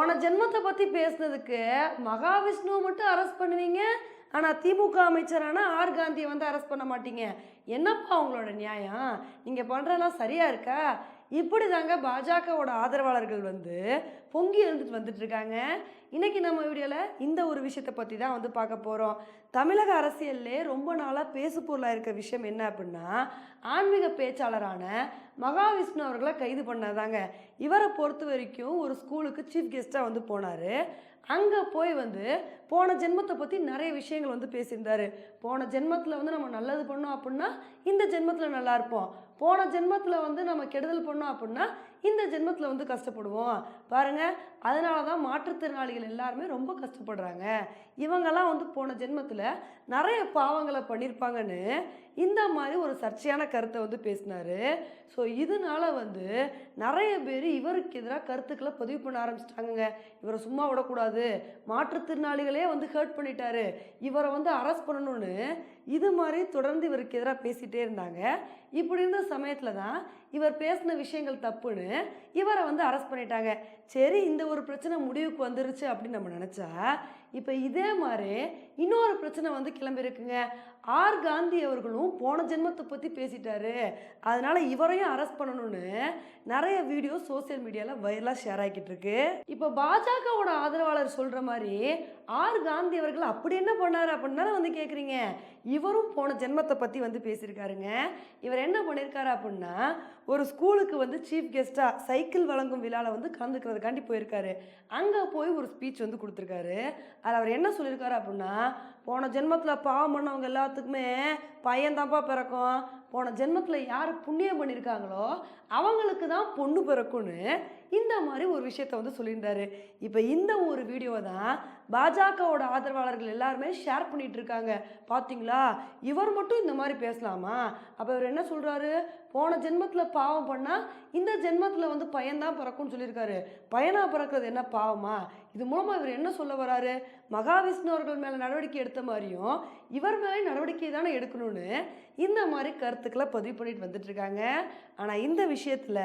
போன ஜென்மத்தை பற்றி பேசுனதுக்கு மகாவிஷ்ணுவை மட்டும் அரெஸ்ட் பண்ணுவீங்க. ஆனால் திமுக அமைச்சரான ஆர் காந்தியை வந்து அரெஸ்ட் பண்ண மாட்டீங்க. என்னப்பா உங்களோட நியாயம்? நீங்கள் பண்ணுறதெல்லாம் சரியாக இருக்கா? இப்படி தாங்க பாஜகவோட ஆதரவாளர்கள் வந்து பொங்கி எழுந்துட்டு வந்துட்டு இருக்காங்க இன்றைக்கி நம்ம வீடியோவில் இந்த ஒரு விஷயத்தை பற்றி தான் வந்து பார்க்க போகிறோம் தமிழக அரசியல்லே ரொம்ப நாளாக பேசு பொருளாக இருக்க விஷயம் என்ன அப்படின்னா ஆன்மீக பேச்சாளரான மகாவிஷ்ணு அவர்களை கைது பண்ணாதாங்க. இவரை பொறுத்த வரைக்கும் ஒரு ஸ்கூலுக்கு சீஃப் கெஸ்ட்டாக வந்து போனார். அங்கே போய் வந்து போன ஜென்மத்தை பற்றி நிறைய விஷயங்கள் வந்து பேசியிருந்தாரு. போன ஜென்மத்தில் வந்து நம்ம நல்லது பண்ணோம் அப்படின்னா இந்த ஜென்மத்தில் நல்லா இருப்போம். போன ஜென்மத்தில் வந்து நம்ம கெடுதல் பண்ணோம் அப்படின்னா இந்த ஜென்மத்தில் வந்து கஷ்டப்படுவோம். பாருங்க அதனால தான் மாற்றுத்திறனாளிகள் எல்லாருமே ரொம்ப கஷ்டப்படுறாங்க. இவங்கெல்லாம் வந்து போன ஜென்மத்தில் நிறைய பாவங்களை பண்ணியிருப்பாங்கன்னு இந்த மாதிரி ஒரு சர்ச்சையான கருத்தை வந்து பேசினாரு. ஸோ இதனால வந்து நிறைய பேர் இவருக்கு எதிராக கருத்துக்களை பதிவு பண்ண ஆரம்பிச்சிட்டாங்கங்க. இவரை சும்மா விடக்கூடாது. மாற்றுத்திறனாளிகளே வந்து ஹர்ட் பண்ணிட்டாரு. இவரை வந்து அரெஸ்ட் பண்ணணும்னு இது மாதிரி தொடர்ந்து இவருக்கு எதிராக பேசிகிட்டே இருந்தாங்க. இப்படி இருந்த சமயத்தில் தான் இவர் பேசின விஷயங்கள் தப்புன்னு இவரை வந்து அரெஸ்ட் பண்ணிட்டாங்க. சரி இந்த ஒரு பிரச்சனை முடிவுக்கு வந்துருச்சு அப்படின்னு நம்ம நினச்சா இப்போ இதே மாதிரி இன்னொரு பிரச்சனை வந்து கிளம்பியிருக்குங்க ஆர். காந்தி அவர்களும் போன ஜென்மத்தை பற்றி பேசிட்டாரு. அதனால இவரையும் அரெஸ்ட் பண்ணணும்னு நிறைய வீடியோ சோசியல் மீடியாவில் வைரலாக ஷேர் ஆகிட்டு இருக்கு. இப்போ பாஜகவோட ஆதரவாளர் சொல்கிற மாதிரி ஆர். காந்தி அவர்கள் அப்படி என்ன பண்ணார் அப்படின்னு தானே வந்து கேட்குறீங்க இவரும் போன ஜென்மத்தை பற்றி வந்து பேசியிருக்காருங்க. இவர் என்ன பண்ணியிருக்காரு அப்படின்னா ஒரு ஸ்கூலுக்கு வந்து சீஃப் கெஸ்ட்டாக சைக்கிள் வழங்கும் விழாவில் வந்து கலந்துக்கிறதுக்காண்டி போயிருக்காரு. அங்கே போய் ஒரு ஸ்பீச் வந்து கொடுத்துருக்காரு. அதில் அவர் என்ன சொல்லியிருக்காரு அப்படின்னா போன ஜென்மத்தில் பாவம் பண்ணவங்க எல்லாத்துக்குமே பையன்தான்ப்பா பிறக்கும். போன ஜென்மத்தில் யார் புண்ணியம் பண்ணியிருக்காங்களோ அவங்களுக்கு தான் பொண்ணு பிறக்கும்னு இந்த மாதிரி ஒரு விஷயத்த வந்து சொல்லியிருந்தாரு. இப்போ இந்த ஒரு வீடியோவை தான் பாஜகவோட ஆதரவாளர்கள் எல்லாருமே ஷேர் பண்ணிட்டு இருக்காங்க. பார்த்தீங்களா இவர் மட்டும் இந்த மாதிரி பேசலாமா? அப்போ இவர் என்ன சொல்கிறாரு போன ஜென்மத்தில் பாவம் பண்ணால் இந்த ஜென்மத்தில் வந்து பையன்தான் பிறக்கும்னு சொல்லியிருக்காரு. பையனாக பிறக்கிறது என்ன பாவமா? இது மூலமாக இவர் என்ன சொல்ல வராரு? மகாவிஷ்ணு அவர்கள் மேலே நடவடிக்கை எடுத்த மாதிரியும் இவர் மேலே நடவடிக்கை தானே எடுக்கணும்னு இந்த மாதிரி கருத்து கருத்துக்களை பதிவு பண்ணிட்டு வந்துட்டுருக்காங்க. ஆனால் இந்த விஷயத்தில்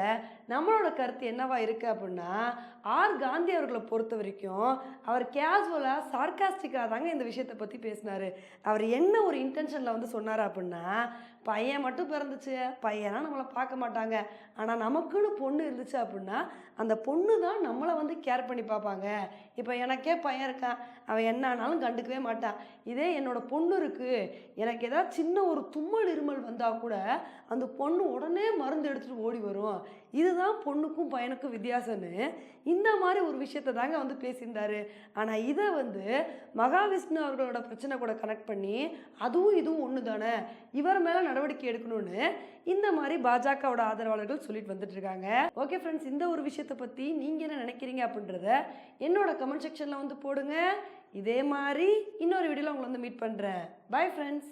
நம்மளோட கருத்து என்னவா இருக்குது அப்படின்னா ஆர் காந்தி அவர்களை பொறுத்த வரைக்கும் அவர் கேஷுவலாக சார்காஸ்டிக்காக தாங்க இந்த விஷயத்தை பற்றி பேசினார். அவர் என்ன ஒரு இன்டென்ஷனில் வந்து சொன்னார் அப்படின்னா பையன் மட்டும் பிறந்துச்சு பையனா நம்மளை பார்க்க மாட்டாங்க. ஆனால் நமக்குன்னு பொண்ணு இருந்துச்சு அப்படின்னா அந்த பொண்ணு தான் நம்மளை வந்து கேர் பண்ணி பார்ப்பாங்க. இப்போ எனக்கே பையன் இருக்கான். அவன் என்ன ஆனாலும் கண்டுக்கவே மாட்டான். இதே என்னோட பொண்ணு இருக்குது எனக்கு ஏதாவது சின்ன ஒரு தும்மல் இருமல் வந்தால் கூட கூட அந்த பொண்ணு உடனே மருந்து எடுத்துகிட்டு ஓடி வரும். இதுதான் பொண்ணுக்கும் பையனுக்கும் வித்தியாசம்னு இந்த மாதிரி ஒரு விஷயத்தை தாங்க வந்து பேசியிருந்தாரு. ஆனால் இதை வந்து மகாவிஷ்ணு அவர்களோட பிரச்சனை கூட கனெக்ட் பண்ணி அதுவும் இதுவும் ஒன்று தானே இவர் மேலே நடவடிக்கை எடுக்கணும்னு இந்த மாதிரி பாஜகவோட ஆதரவாளர்கள் சொல்லிட்டு வந்துட்டு இருக்காங்க ஓகே ஃப்ரெண்ட்ஸ் இந்த ஒரு விஷயத்தை பற்றி நீங்கள் என்ன நினைக்கிறீங்க அப்படின்றத என்னோட கமெண்ட் செக்ஷனில் வந்து போடுங்க. இதே மாதிரி இன்னொரு வீடியோவில் உங்களை வந்து மீட் பண்ணுறேன் பை ஃப்ரெண்ட்ஸ்